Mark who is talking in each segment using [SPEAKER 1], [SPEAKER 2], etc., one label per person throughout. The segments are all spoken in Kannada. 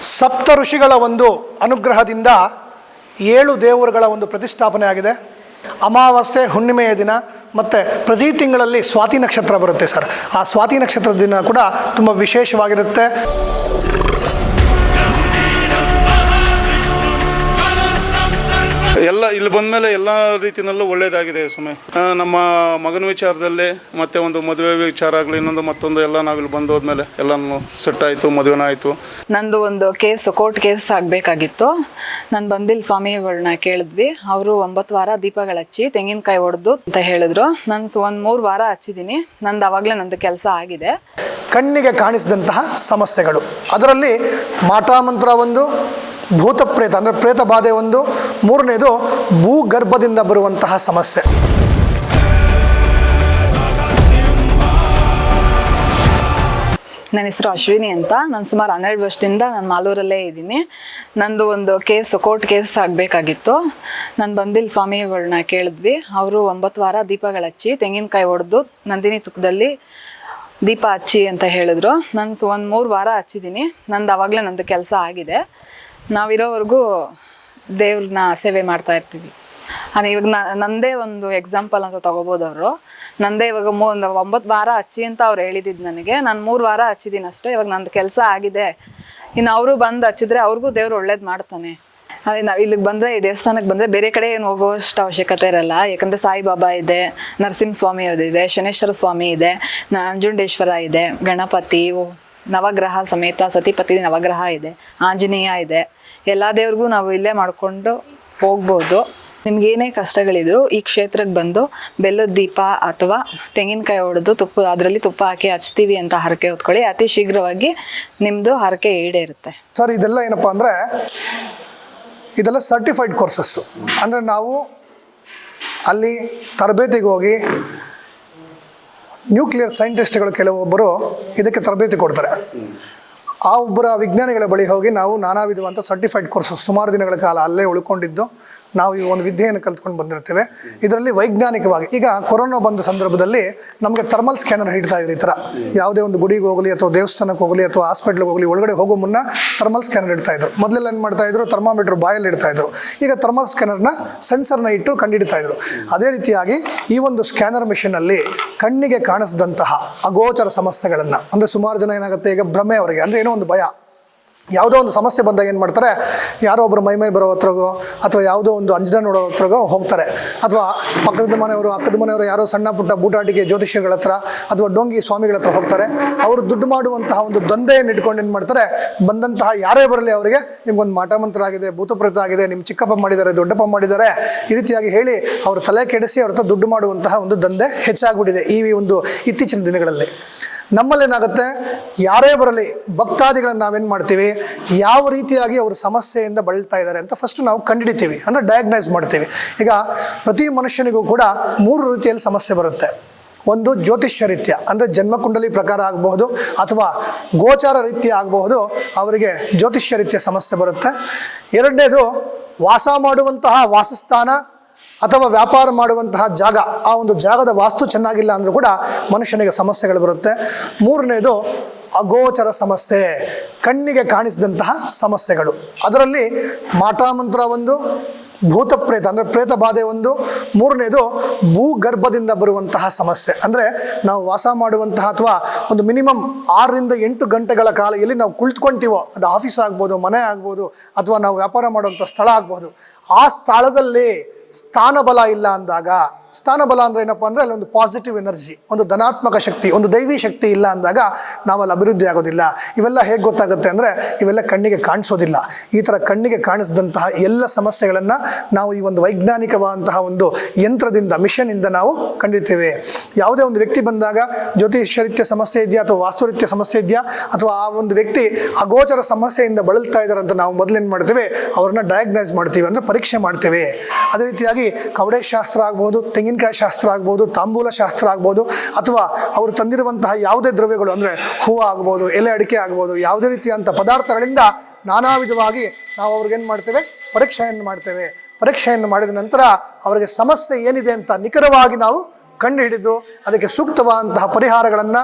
[SPEAKER 1] ಸಪ್ತ ಋಷಿಗಳ ಒಂದು ಅನುಗ್ರಹದಿಂದ ಏಳು ದೇವರುಗಳ ಒಂದು ಪ್ರತಿಷ್ಠಾಪನೆ ಆಗಿದೆ. ಅಮಾವಾಸ್ಯೆ, ಹುಣ್ಣಿಮೆಯ ದಿನ ಮತ್ತು ಪ್ರತಿ ತಿಂಗಳಲ್ಲಿ ಸ್ವಾತಿ ನಕ್ಷತ್ರ ಬರುತ್ತೆ ಸರ್. ಆ ಸ್ವಾತಿ ನಕ್ಷತ್ರದ ದಿನ ಕೂಡ ತುಂಬ ವಿಶೇಷವಾಗಿರುತ್ತೆ.
[SPEAKER 2] ಎಲ್ಲ ಇಲ್ಲಿ ಬಂದಮೇಲೆ ಎಲ್ಲ ರೀತಿಯಲ್ಲೂ ಒಳ್ಳೆಯದಾಗಿದೆ ಸ್ವಾಮಿ. ನಮ್ಮ ಮಗನ ವಿಚಾರದಲ್ಲಿ ಮತ್ತೆ ಒಂದು ಮದುವೆ ವಿಚಾರ ಆಗಲಿ ಇನ್ನೊಂದು ಮತ್ತೊಂದು ಎಲ್ಲ ನಾವಿಲ್ಲಿ ಬಂದು ಹೋದ್ಮೇಲೆ ಎಲ್ಲ ಸೆಟ್ ಆಯಿತು ಮದುವೆನ ಆಯಿತು.
[SPEAKER 3] ನಂದು ಒಂದು ಕೇಸ್ ಕೋರ್ಟ್ ಕೇಸ್ ಆಗಬೇಕಾಗಿತ್ತು. ನಾನು ಬಂದಿಲ್ಲ ಸ್ವಾಮಿಗಳನ್ನ ಕೇಳಿದ್ವಿ. ಅವರು ಒಂಬತ್ತು ವಾರ ದೀಪಗಳು ಹಚ್ಚಿ ತೆಂಗಿನಕಾಯಿ ಹೊಡೆದು ಅಂತ ಹೇಳಿದ್ರು. ನಾನು ಒಂದು ಮೂರು ವಾರ ಹಚ್ಚಿದ್ದೀನಿ ನಂದು ಅವಾಗಲೇ ನಂದು ಕೆಲಸ ಆಗಿದೆ.
[SPEAKER 1] ಕಣ್ಣಿಗೆ ಕಾಣಿಸಿದಂತಹ ಸಮಸ್ಯೆಗಳು. ಅದರಲ್ಲಿ ಮಾಟಾಮಂತ್ರ ಒಂದು ಭೂತ ಪ್ರೇತ ಅಂದರೆ ಪ್ರೇತ ಬಾಧೆ ಒಂದು ಮೂರನೇದು ಭೂಗರ್ಭದಿಂದ ಬರುವಂತಹ ಸಮಸ್ಯೆ.
[SPEAKER 3] ನನ್ನ ಹೆಸರು ಅಶ್ವಿನಿ ಅಂತ. ನಾನು ಸುಮಾರು ಹನ್ನೆರಡು ವರ್ಷದಿಂದ ನಾನು ಮಾಲೂರಲ್ಲೇ ಇದ್ದೀನಿ. ನಂದು ಒಂದು ಕೇಸ್, ಕೋರ್ಟ್ ಕೇಸ್ ಆಗಬೇಕಾಗಿತ್ತು. ನಾನು ಬಂದಿಲ್ಲ ಸ್ವಾಮಿಗಳನ್ನ ಕೇಳಿದ್ವಿ. ಅವರು ಒಂಬತ್ತು ವಾರ ದೀಪಗಳು ಹಚ್ಚಿ, ತೆಂಗಿನಕಾಯಿ ಹೊಡೆದು ನಂದಿನಿ ತುಕ್ಕದಲ್ಲಿ ದೀಪ ಹಚ್ಚಿ ಅಂತ ಹೇಳಿದ್ರು. ನಾನು ಒಂದು ಮೂರು ವಾರ ಹಚ್ಚಿದ್ದೀನಿ. ನಂದು ಅವಾಗಲೇ ನಂದು ಕೆಲಸ ಆಗಿದೆ. ನಾವಿರೋವರೆಗೂ ದೇವ್ರನ್ನ ಸೇವೆ ಮಾಡ್ತಾ ಇರ್ತೀವಿ. ನಾನು ಇವಾಗ ನಂದೇ ಒಂದು ಎಕ್ಸಾಂಪಲ್ ಅಂತ ತಗೋಬೋದು ಅವರು. ನಂದೇ ಇವಾಗ ಮೂ, ಒಂದು ಒಂಬತ್ತು ವಾರ ಹಚ್ಚಿ ಅಂತ ಅವ್ರು ಹೇಳಿದ್ದು ನನಗೆ. ನಾನು ಮೂರು ವಾರ ಹಚ್ಚಿದ್ದೀನಿ ಅಷ್ಟೇ, ಇವಾಗ ನಂದು ಕೆಲಸ ಆಗಿದೆ. ಇನ್ನು ಅವರು ಬಂದು ಹಚ್ಚಿದ್ರೆ ಅವ್ರಿಗೂ ದೇವ್ರು ಒಳ್ಳೇದು ಮಾಡ್ತಾನೆ. ಅದೇ ನಾವು ಇಲ್ಲಿಗೆ ಬಂದರೆ, ಈ ದೇವಸ್ಥಾನಕ್ಕೆ ಬಂದರೆ ಬೇರೆ ಕಡೆ ಏನು ಹೋಗೋಷ್ಟು ಅವಶ್ಯಕತೆ ಇರಲ್ಲ. ಯಾಕಂದರೆ ಸಾಯಿಬಾಬಾ ಇದೆ, ನರಸಿಂಹಸ್ವಾಮಿ ಇದೆ, ಶನೇಶ್ವರ ಸ್ವಾಮಿ ಇದೆ ನಂಜುಂಡೇಶ್ವರ ಇದೆ, ಗಣಪತಿ ನವಗ್ರಹ ಸಮೇತ ಸತಿಪತಿ ನವಗ್ರಹ ಇದೆ, ಆಂಜನೇಯ ಇದೆ. ಎಲ್ಲ ದೇವ್ರಿಗೂ ನಾವು ಇಲ್ಲೇ ಮಾಡಿಕೊಂಡು ಹೋಗ್ಬೋದು. ನಿಮ್ಗೇನೇ ಕಷ್ಟಗಳಿದ್ರು ಈ ಕ್ಷೇತ್ರಕ್ಕೆ ಬಂದು ಬೆಲ್ಲದ ದೀಪ ಅಥವಾ ತೆಂಗಿನಕಾಯಿ ಹೊಡೆದು ತುಪ್ಪ, ಅದರಲ್ಲಿ ತುಪ್ಪ ಹಾಕಿ ಹಚ್ತೀವಿ ಅಂತ ಹರಕೆ ಹೊತ್ಕೊಳ್ಳಿ. ಅತಿ ಶೀಘ್ರವಾಗಿ ನಿಮ್ಮದು ಹರಕೆ ಈಡೇರುತ್ತೆ.
[SPEAKER 1] ಸರ್, ಇದೆಲ್ಲ ಏನಪ್ಪ ಅಂದರೆ ಇದೆಲ್ಲ ಸರ್ಟಿಫೈಡ್ ಕೋರ್ಸಸ್ ಅಂದರೆ ನಾವು ಅಲ್ಲಿ ತರಬೇತಿಗೆ ಹೋಗಿ ನ್ಯೂಕ್ಲಿಯರ್ ಸೈಂಟಿಸ್ಟ್ಗಳು ಕೆಲವೊಬ್ಬರು ಇದಕ್ಕೆ ತರಬೇತಿ ಕೊಡ್ತಾರೆ. ಆ ಒಬ್ಬರ ವಿಜ್ಞಾನಿಗಳ ಬಳಿ ಹೋಗಿ ನಾವು ನಾನಾ ವಿಧವಂಥ ಸರ್ಟಿಫೈಡ್ ಕೋರ್ಸಸ್ ಸುಮಾರು ದಿನಗಳ ಕಾಲ ಅಲ್ಲೇ ಉಳ್ಕೊಂಡಿದ್ದು. ನಾವು ಈ ಒಂದು ವಿದ್ಯೆಯನ್ನು ಕಲ್ತ್ಕೊಂಡು ಬಂದಿರ್ತೇವೆ ಇದರಲ್ಲಿ ವೈಜ್ಞಾನಿಕವಾಗಿ, ಈಗ ಕೊರೋನಾ ಬಂದ ಸಂದರ್ಭದಲ್ಲಿ ನಮಗೆ ಥರ್ಮಲ್ ಸ್ಕ್ಯಾನರ್ ಹಿಡ್ತಾ ಇದ್ರು ಈ ಥರ. ಯಾವುದೇ ಒಂದು ಗುಡಿಗೆ ಹೋಗಲಿ ಅಥವಾ ದೇವಸ್ಥಾನಕ್ಕೆ ಹೋಗಲಿ ಅಥವಾ ಹಾಸ್ಪಿಟ್ಲಿಗೆ ಹೋಗಲಿ, ಒಳಗಡೆ ಹೋಗೋ ಮುನ್ನ ಥರ್ಮಲ್ ಸ್ಕ್ಯಾನರ್ ಇಡ್ತಾ ಇದ್ರು. ಮೊದಲೆಲ್ಲ ಏನು ಮಾಡ್ತಾ ಇದ್ರು? ಥರ್ಮಾಮೀಟರ್ ಬಾಯಲ್ಲಿ ಇಡ್ತಾ ಇದ್ರು. ಈಗ ಥರ್ಮಲ್ ಸ್ಕ್ಯಾನರ್ನ ಸೆನ್ಸರ್ನ ಇಟ್ಟು ಕಂಡುಹಿಡ್ತಾ ಇದ್ರು. ಅದೇ ರೀತಿಯಾಗಿ ಈ ಒಂದು ಸ್ಕ್ಯಾನರ್ ಮಿಷಿನಲ್ಲಿ ಕಣ್ಣಿಗೆ ಕಾಣಿಸಿದಂತಹ ಅಗೋಚರ ಸಮಸ್ಯೆಗಳನ್ನು, ಅಂದರೆ ಸುಮಾರು ಜನ ಏನಾಗುತ್ತೆ? ಈಗ ಭ್ರಮೆ ಅವರಿಗೆ, ಅಂದರೆ ಏನೋ ಒಂದು ಭಯ. ಯಾವುದೋ ಒಂದು ಸಮಸ್ಯೆ ಬಂದಾಗ ಏನು ಮಾಡ್ತಾರೆ, ಯಾರೋ ಒಬ್ಬರು ಮೈ ಮೈ ಬರೋ ಹತ್ರಗೋ ಅಥವಾ ಯಾವುದೋ ಒಂದು ಅಂಜನ ನೋಡೋ ಹತ್ರಗೋ ಹೋಗ್ತಾರೆ. ಅಥವಾ ಪಕ್ಕದ ಮನೆಯವರು, ಅಕ್ಕದ ಮನೆಯವರು ಯಾರೋ ಸಣ್ಣ ಪುಟ್ಟ ಬೂಟಾಟಿಕೆ ಜ್ಯೋತಿಷ್ಯಗಳ ಹತ್ರ ಅಥವಾ ಡೊಂಗಿ ಸ್ವಾಮಿಗಳ ಹತ್ರ ಹೋಗ್ತಾರೆ. ಅವರು ದುಡ್ಡು ಮಾಡುವಂತಹ ಒಂದು ದಂಧೆಯನ್ನು ಇಟ್ಕೊಂಡು ಏನು ಮಾಡ್ತಾರೆ, ಬಂದಂತಹ ಯಾರೇ ಬರಲಿ ಅವರಿಗೆ ನಿಮ್ಗೊಂದು ಮಾಟಮಂತ್ರ ಆಗಿದೆ, ಭೂತಪ್ರೇತ ಆಗಿದೆ ನಿಮ್ಮ ಚಿಕ್ಕಪ್ಪ ಮಾಡಿದ್ದಾರೆ, ದೊಡ್ಡಪ್ಪ ಮಾಡಿದ್ದಾರೆ, ಈ ರೀತಿಯಾಗಿ ಹೇಳಿ ಅವರು ತಲೆ ಕೆಡಿಸಿ ಅವ್ರ ಹತ್ರ ದುಡ್ಡು ಮಾಡುವಂತಹ ಒಂದು ದಂಧೆ ಹೆಚ್ಚಾಗ್ಬಿಟ್ಟಿದೆ ಈ ಒಂದು ಇತ್ತೀಚಿನ ದಿನಗಳಲ್ಲಿ. ನಮ್ಮಲ್ಲೇನಾಗುತ್ತೆ? ಯಾರೇ ಬರಲಿ, ಭಕ್ತಾದಿಗಳನ್ನ ನಾವೇನು ಮಾಡ್ತೀವಿ? ಯಾವ ರೀತಿಯಾಗಿ ಅವರು ಸಮಸ್ಯೆಯಿಂದ ಬಳಲ್ತಾ ಇದ್ದಾರೆ ಅಂತ ಫಸ್ಟ್ ನಾವು ಕಂಡುಹಿಡಿತೀವಿ, ಅಂದರೆ ಡಯಾಗ್ನೈಸ್ ಮಾಡ್ತೀವಿ. ಈಗ ಪ್ರತಿ ಮನುಷ್ಯನಿಗೂ ಕೂಡ ಮೂರು ರೀತಿಯಲ್ಲಿ ಸಮಸ್ಯೆ ಬರುತ್ತೆ. ಒಂದು ಜ್ಯೋತಿಷ್ಯ ರೀತಿಯ, ಅಂದರೆ ಜನ್ಮಕುಂಡಲಿ ಪ್ರಕಾರ ಆಗಬಹುದು, ಅಥವಾ ಗೋಚಾರ ರೀತಿಯ ಆಗಬಹುದು, ಅವರಿಗೆ ಜ್ಯೋತಿಷ್ಯ ರೀತಿಯ ಸಮಸ್ಯೆ ಬರುತ್ತೆ. ಎರಡನೇದು ವಾಸ ಮಾಡುವಂತಹ ವಾಸಸ್ಥಾನ ಅಥವಾ ವ್ಯಾಪಾರ ಮಾಡುವಂತಹ ಜಾಗ, ಆ ಒಂದು ಜಾಗದ ವಾಸ್ತು ಚೆನ್ನಾಗಿಲ್ಲ ಅಂದರೂ ಕೂಡ ಮನುಷ್ಯನಿಗೆ ಸಮಸ್ಯೆಗಳು ಬರುತ್ತೆ. ಮೂರನೇದು ಅಗೋಚರ ಸಮಸ್ಯೆ, ಕಣ್ಣಿಗೆ ಕಾಣಿಸಿದಂತಹ ಸಮಸ್ಯೆಗಳು. ಅದರಲ್ಲಿ ಮಾಟಾಮಂತ್ರ ಒಂದು ಭೂತ ಪ್ರೇತ ಅಂದರೆ ಪ್ರೇತ ಬಾಧೆ ಒಂದು. ಮೂರನೇದು ಭೂಗರ್ಭದಿಂದ ಬರುವಂತಹ ಸಮಸ್ಯೆ. ಅಂದರೆ ನಾವು ವಾಸ ಮಾಡುವಂತಹ ಅಥವಾ ಒಂದು ಮಿನಿಮಮ್ ಆರರಿಂದ ಎಂಟು ಗಂಟೆಗಳ ಕಾಲ ಎಲ್ಲಿ ನಾವು ಕುಳಿತುಕೊಂತೀವೋ, ಅದು ಆಫೀಸ್ ಆಗ್ಬೋದು, ಮನೆ ಆಗ್ಬೋದು, ಅಥವಾ ನಾವು ವ್ಯಾಪಾರ ಮಾಡುವಂಥ ಸ್ಥಳ ಆಗ್ಬೋದು, ಆ ಸ್ಥಳದಲ್ಲಿ ಸ್ಥಾನಬಲ ಇಲ್ಲ ಅಂದಾಗ ಸ್ಥಾನಬಲ ಅಂದ್ರೆ ಏನಪ್ಪ ಅಂದರೆ ಅಲ್ಲಿ ಒಂದು ಪಾಸಿಟಿವ್ ಎನರ್ಜಿ ಒಂದು ಧನಾತ್ಮಕ ಶಕ್ತಿ, ಒಂದು ದೈವಿ ಶಕ್ತಿ ಇಲ್ಲ ಅಂದಾಗ ನಾವಲ್ಲಿ ಅಭಿವೃದ್ಧಿ ಆಗೋದಿಲ್ಲ. ಇವೆಲ್ಲ ಹೇಗೆ ಗೊತ್ತಾಗುತ್ತೆ ಅಂದರೆ ಇವೆಲ್ಲ ಕಣ್ಣಿಗೆ ಕಾಣಿಸೋದಿಲ್ಲ. ಈ ಥರ ಕಣ್ಣಿಗೆ ಕಾಣಿಸಿದಂತಹ ಎಲ್ಲ ಸಮಸ್ಯೆಗಳನ್ನು ನಾವು ಈ ಒಂದು ವೈಜ್ಞಾನಿಕವಾದಂತಹ ಒಂದು ಯಂತ್ರದಿಂದ ಮಿಷನಿಂದ ನಾವು ಕಂಡಿರ್ತೇವೆ. ಯಾವುದೇ ಒಂದು ವ್ಯಕ್ತಿ ಬಂದಾಗ ಜ್ಯೋತಿಷ್ಯರಿತ್ಯ ಸಮಸ್ಯೆ ಇದೆಯಾ ಅಥವಾ ವಾಸ್ತು ರೀತ್ಯ ಸಮಸ್ಯೆ ಇದೆಯಾ ಅಥವಾ ಆ ಒಂದು ವ್ಯಕ್ತಿ ಅಗೋಚರ ಸಮಸ್ಯೆಯಿಂದ ಬಳಲ್ತಾ ಇದ್ದಾರೆ ಅಂತ ನಾವು ಮೊದಲೇನು ಮಾಡ್ತೇವೆ? ಅವ್ರನ್ನ ಡಯಾಗ್ನೈಸ್ ಮಾಡ್ತೀವಿ ಅಂದರೆ ಪರೀಕ್ಷೆ ಮಾಡ್ತೇವೆ. ಅದೇ ರೀತಿಯಾಗಿ ಕವಡೆ ಶಾಸ್ತ್ರ ಆಗ್ಬೋದು ತೆಂಗಿನಕಾಯಿ ಶಾಸ್ತ್ರ ಆಗ್ಬೋದು, ತಾಂಬೂಲ ಶಾಸ್ತ್ರ ಆಗ್ಬೋದು, ಅಥವಾ ಅವರು ತಂದಿರುವಂತಹ ಯಾವುದೇ ದ್ರವ್ಯಗಳು ಅಂದರೆ ಹೂವು ಆಗ್ಬೋದು, ಎಲೆ ಅಡಿಕೆ ಆಗ್ಬೋದು, ಯಾವುದೇ ರೀತಿಯಂಥ ಪದಾರ್ಥಗಳಿಂದ ನಾನಾ ವಿಧವಾಗಿ ನಾವು ಅವ್ರಿಗೇನು ಮಾಡ್ತೇವೆ? ಪರೀಕ್ಷೆಯನ್ನು ಮಾಡ್ತೇವೆ. ಪರೀಕ್ಷೆಯನ್ನು ಮಾಡಿದ ನಂತರ ಅವರಿಗೆ ಸಮಸ್ಯೆ ಏನಿದೆ ಅಂತ ನಿಖರವಾಗಿ ನಾವು ಕಂಡು ಹಿಡಿದು ಅದಕ್ಕೆ ಸೂಕ್ತವಾದಂತಹ ಪರಿಹಾರಗಳನ್ನು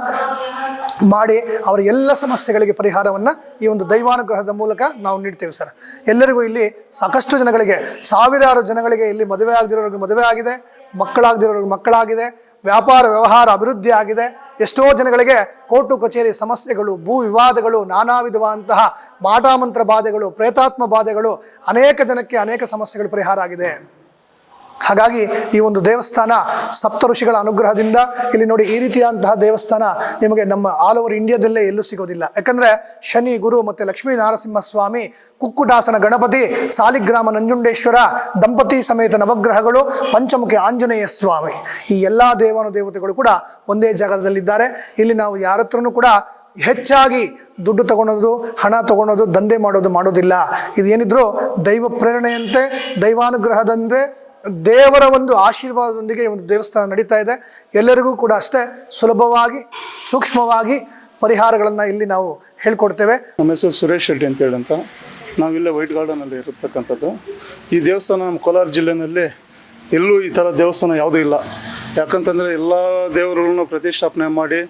[SPEAKER 1] ಮಾಡಿ ಅವರ ಎಲ್ಲ ಸಮಸ್ಯೆಗಳಿಗೆ ಪರಿಹಾರವನ್ನು ಈ ಒಂದು ದೈವಾನುಗ್ರಹದ ಮೂಲಕ ನಾವು ನೀಡ್ತೇವೆ ಸರ್. ಎಲ್ಲರಿಗೂ ಇಲ್ಲಿ ಸಾಕಷ್ಟು ಜನಗಳಿಗೆ, ಸಾವಿರಾರು ಜನಗಳಿಗೆ ಇಲ್ಲಿ ಮದುವೆ ಆಗದಿರೋರಿಗೆ ಮದುವೆ ಆಗಿದೆ. ಮಕ್ಕಳಾಗದಿರೋರಿಗೆ ಮಕ್ಕಳಾಗಿದೆ, ವ್ಯಾಪಾರ ವ್ಯವಹಾರ ಅಭಿವೃದ್ಧಿ ಆಗಿದೆ, ಎಷ್ಟೋ ಜನಗಳಿಗೆ ಕೋರ್ಟು ಕಚೇರಿ ಸಮಸ್ಯೆಗಳು, ಭೂ ವಿವಾದಗಳು, ನಾನಾ ವಿಧವಾದಂತಹ ಮಾಟಾಮಂತ್ರ ಬಾಧೆಗಳು, ಪ್ರೇತಾತ್ಮ ಬಾಧೆಗಳು, ಅನೇಕ ಜನಕ್ಕೆ ಅನೇಕ ಸಮಸ್ಯೆಗಳು ಪರಿಹಾರ ಆಗಿದೆ. ಹಾಗಾಗಿ ಈ ಒಂದು ದೇವಸ್ಥಾನ ಸಪ್ತ ಋಷಿಗಳ ಅನುಗ್ರಹದಿಂದ ಇಲ್ಲಿ ನೋಡಿ ಈ ರೀತಿಯಾದಂತಹ ದೇವಸ್ಥಾನ ನಿಮಗೆ ನಮ್ಮ ಆಲ್ ಓವರ್ ಇಂಡಿಯಾದಲ್ಲೇ ಎಲ್ಲೂ ಸಿಗೋದಿಲ್ಲ. ಯಾಕಂದ್ರೆ ಶನಿ, ಗುರು ಮತ್ತು ಲಕ್ಷ್ಮೀ ನಾರಸಿಂಹ ಸ್ವಾಮಿ, ಕುಕ್ಕುಟಾಸನ ಗಣಪತಿ, ಸಾಲಿಗ್ರಾಮ ನಂಜುಂಡೇಶ್ವರ, ದಂಪತಿ ಸಮೇತ ನವಗ್ರಹಗಳು, ಪಂಚಮುಖಿ ಆಂಜನೇಯ ಸ್ವಾಮಿ ಈ ಎಲ್ಲ ದೇವಾನು ದೇವತೆಗಳು ಕೂಡ ಒಂದೇ ಜಾಗದಲ್ಲಿದ್ದಾರೆ. ಇಲ್ಲಿ ನಾವು ಯಾರ ಹತ್ರನೂ ಕೂಡ ಹೆಚ್ಚಾಗಿ ದುಡ್ಡು ತಗೊಳೋದು, ಹಣ ತಗೊಳೋದು, ದಂಧೆ ಮಾಡೋದು ಮಾಡೋದಿಲ್ಲ. ಇದು ಏನಿದ್ರು ದೈವ ಪ್ರೇರಣೆಯಂತೆ, ದೈವಾನುಗ್ರಹದಂತೆ ದೇವರ ಒಂದು ಆಶೀರ್ವಾದದೊಂದಿಗೆ ಈ ಒಂದು ದೇವಸ್ಥಾನ ನಡೀತಾ ಇದೆ. ಎಲ್ಲರಿಗೂ ಕೂಡ ಅಷ್ಟೇ ಸುಲಭವಾಗಿ, ಸೂಕ್ಷ್ಮವಾಗಿ ಪರಿಹಾರಗಳನ್ನು ಇಲ್ಲಿ ನಾವು ಹೇಳ್ಕೊಡ್ತೇವೆ.
[SPEAKER 2] ನಮ್ಮ ಹೆಸರು ಸುರೇಶ್ ಶೆಟ್ಟಿ ಅಂತ ನಾವಿಲ್ಲೇ ವೈಟ್ ಗಾರ್ಡನಲ್ಲಿ ಇರತಕ್ಕಂಥದ್ದು. ಈ ದೇವಸ್ಥಾನ ನಮ್ಮ ಕೋಲಾರ ಜಿಲ್ಲೆಯಲ್ಲಿ ಎಲ್ಲೂ ಈ ಥರ ದೇವಸ್ಥಾನ ಯಾವುದೂ ಇಲ್ಲ. ಯಾಕಂತಂದರೆ ಎಲ್ಲ ದೇವರುಗಳನ್ನು ಪ್ರತಿಷ್ಠಾಪನೆ ಮಾಡಿ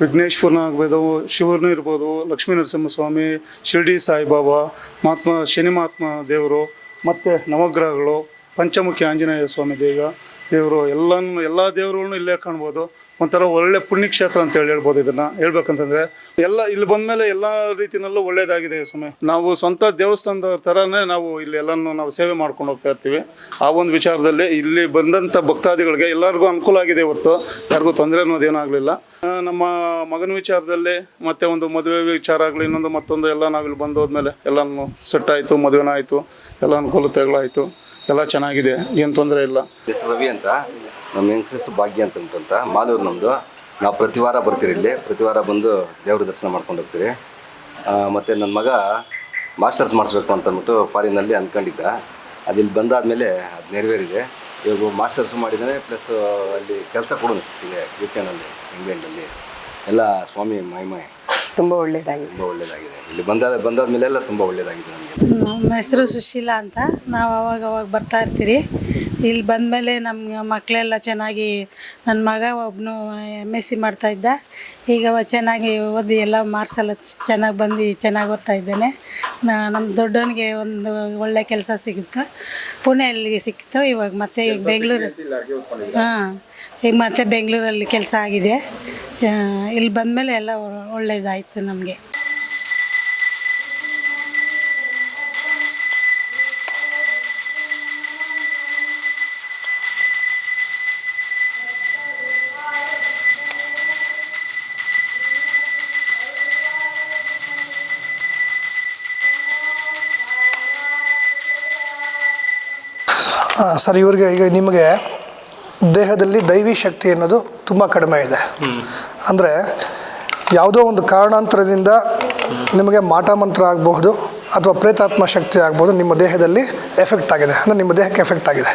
[SPEAKER 2] ವಿಘ್ನೇಶ್ವರನ ಆಗ್ಬೋದು, ಶಿವನೂ ಇರ್ಬೋದು, ಲಕ್ಷ್ಮೀ ನರಸಿಂಹಸ್ವಾಮಿ, ಶಿರ್ಡಿ ಸಾಯಿಬಾಬಾ, ಮಹಾತ್ಮ, ಶನಿ ಮಹಾತ್ಮ ದೇವರು, ಮತ್ತು ನವಗ್ರಹಗಳು ಪಂಚಮುಖಿ ಆಂಜನೇಯ ಸ್ವಾಮಿ ದೇವ ದೇವರು ಎಲ್ಲನೂ, ಎಲ್ಲ ದೇವರುಗಳನ್ನು ಇಲ್ಲೇ ಕಾಣ್ಬೋದು. ಒಂಥರ ಒಳ್ಳೆ ಪುಣ್ಯಕ್ಷೇತ್ರ ಅಂತ ಹೇಳಿ ಹೇಳ್ಬೋದು ಇದನ್ನ. ಹೇಳ್ಬೇಕಂತಂದ್ರೆ ಎಲ್ಲ ಇಲ್ಲಿ ಬಂದ್ಮೇಲೆ ಎಲ್ಲ ರೀತಿನಲ್ಲೂ ಒಳ್ಳೇದಾಗಿದೆ ಸ್ವಾಮಿ. ನಾವು ಸ್ವಂತ ದೇವಸ್ಥಾನದ ಥರನೇ ನಾವು ಇಲ್ಲಿ ಎಲ್ಲನೂ ನಾವು ಸೇವೆ ಮಾಡ್ಕೊಂಡು ಹೋಗ್ತಾ ಇರ್ತೀವಿ. ಆ ಒಂದು ವಿಚಾರದಲ್ಲಿ ಇಲ್ಲಿ ಬಂದಂಥ ಭಕ್ತಾದಿಗಳಿಗೆ ಎಲ್ಲರಿಗೂ ಅನುಕೂಲ ಆಗಿದೆ ಹೊರತು. ಯಾರಿಗೂ ತೊಂದರೆ ಅನ್ನೋದೇನಾಗಲಿಲ್ಲ ನಮ್ಮ ಮಗನ ವಿಚಾರದಲ್ಲಿ ಮತ್ತೆ ಒಂದು ಮದುವೆ ವಿಚಾರ ಆಗಲಿ, ಇನ್ನೊಂದು ಮತ್ತೊಂದು ಎಲ್ಲ ನಾವಿಲ್ಲಿ ಬಂದು ಹೋದ್ಮೇಲೆ ಎಲ್ಲನೂ ಸೆಟ್ ಆಯಿತು, ಮದುವೆನ ಆಯಿತು. ಎಲ್ಲ ಅನುಕೂಲತೆಗಳಾಯಿತು. ಎಲ್ಲ ಚೆನ್ನಾಗಿದೆ, ಏನು ತೊಂದರೆ ಇಲ್ಲ.
[SPEAKER 4] ರವಿ ಅಂತ, ನಮ್ಮ ಹೆಂಗಸು ಭಾಗ್ಯ ಅಂತ ಅಂತ ಮಾಲೂರು ನಮ್ಮದು ನಾವು ಪ್ರತಿ ವಾರ ಬರ್ತೀರಿ ಇಲ್ಲಿ, ಪ್ರತಿ ವಾರ ಬಂದು ದೇವ್ರ ದರ್ಶನ ಮಾಡ್ಕೊಂಡು ಹೋಗ್ತೀರಿ. ಮತ್ತು ಮತ್ತೆ ನನ್ನ ಮಗ ಮಾಸ್ಟರ್ಸ್ ಮಾಡಿಸ್ಬೇಕು ಅಂತ ಅಂದ್ಬಿಟ್ಟು ಫಾರಿನಲ್ಲಿ ಅಂದ್ಕೊಂಡಿದ್ದ ಅದು ಇಲ್ಲಿ ಬಂದಾದಮೇಲೆ ಅದು ನೆರವೇರಿದೆ. ಇವಾಗ ಮಾಸ್ಟರ್ಸ್ ಮಾಡಿದ್ದಾನೆ ಪ್ಲಸ್ ಅಲ್ಲಿ ಕೆಲಸ ಕೂಡ ಸಿಕ್ಕಿದೆ ಯು ಕೆನಲ್ಲಿ ಇಂಗ್ಲೆಂಡಲ್ಲಿ ಎಲ್ಲ ಸ್ವಾಮಿ ಮಹಿಮೆ.
[SPEAKER 5] ತುಂಬ ಒಳ್ಳೆಯದಾಗಿದೆ
[SPEAKER 4] ತುಂಬ ಒಳ್ಳೆಯದಾಗಿದೆ ಇಲ್ಲಿ ಬಂದಾದ ಬಂದಾದ್ಮೇಲೆ ಎಲ್ಲ ತುಂಬ ಒಳ್ಳೆಯದಾಗಿದೆ ನಮಗೆ.
[SPEAKER 6] ನಮ್ಮ ಹೆಸರು ಸುಶೀಲಾ ಅಂತ. ನಾವು ಅವಾಗ ಅವಾಗ ಬರ್ತಾ ಇರ್ತೀರಿ. ಇಲ್ಲಿ ಬಂದಮೇಲೆ ನಮ್ಮ ಮಕ್ಕಳೆಲ್ಲ ಚೆನ್ನಾಗಿ ನನ್ನ ಮಗ ಒಬ್ಬನು ಎಂ ಎಸ್ ಸಿ ಮಾಡ್ತಾಯಿದ್ದ ಈಗ ಅವ ಚೆನ್ನಾಗಿ ಓದಿ ಎಲ್ಲ ಮಾರ್ಕ್ಸ್ ಎಲ್ಲ ಚೆನ್ನಾಗಿ ಬಂದು ಚೆನ್ನಾಗಿ ಓದ್ತಾ ಇದ್ದಾನೆ. ನಾ- ನಮ್ಮ ದೊಡ್ಡವನಿಗೆ ಒಂದು ಒಳ್ಳೆ ಕೆಲಸ ಸಿಗುತ್ತೆ. ಪುಣೆಯಲ್ಲಿ ಸಿಕ್ತು ಇವಾಗ ಮತ್ತೆ ಈಗ ಬೆಂಗಳೂರು ಹಾಂ. ಈಗ ಮತ್ತೆ ಬೆಂಗಳೂರಲ್ಲಿ ಕೆಲಸ ಆಗಿದೆ. ಇಲ್ಲಿ ಬಂದಮೇಲೆ ಎಲ್ಲ ಒಳ್ಳೆಯದಾಯಿತು ನಮಗೆ.
[SPEAKER 1] ಸರ್ ಇವ್ರಿಗೆ ಈಗ ನಿಮಗೆ ದೇಹದಲ್ಲಿ ದೈವಿ ಶಕ್ತಿ ಅನ್ನೋದು ತುಂಬ ಕಡಿಮೆ ಇದೆ. ಅಂದರೆ ಯಾವುದೋ ಒಂದು ಕಾರಣಾಂತರದಿಂದ ನಿಮಗೆ ಮಾಟಮಂತ್ರ ಆಗಬಹುದು ಅಥವಾ ಪ್ರೇತಾತ್ಮ ಶಕ್ತಿ ಆಗ್ಬೋದು ನಿಮ್ಮ ದೇಹದಲ್ಲಿ ಎಫೆಕ್ಟ್ ಆಗಿದೆ. ಅಂದರೆ ನಿಮ್ಮ ದೇಹಕ್ಕೆ ಎಫೆಕ್ಟ್ ಆಗಿದೆ.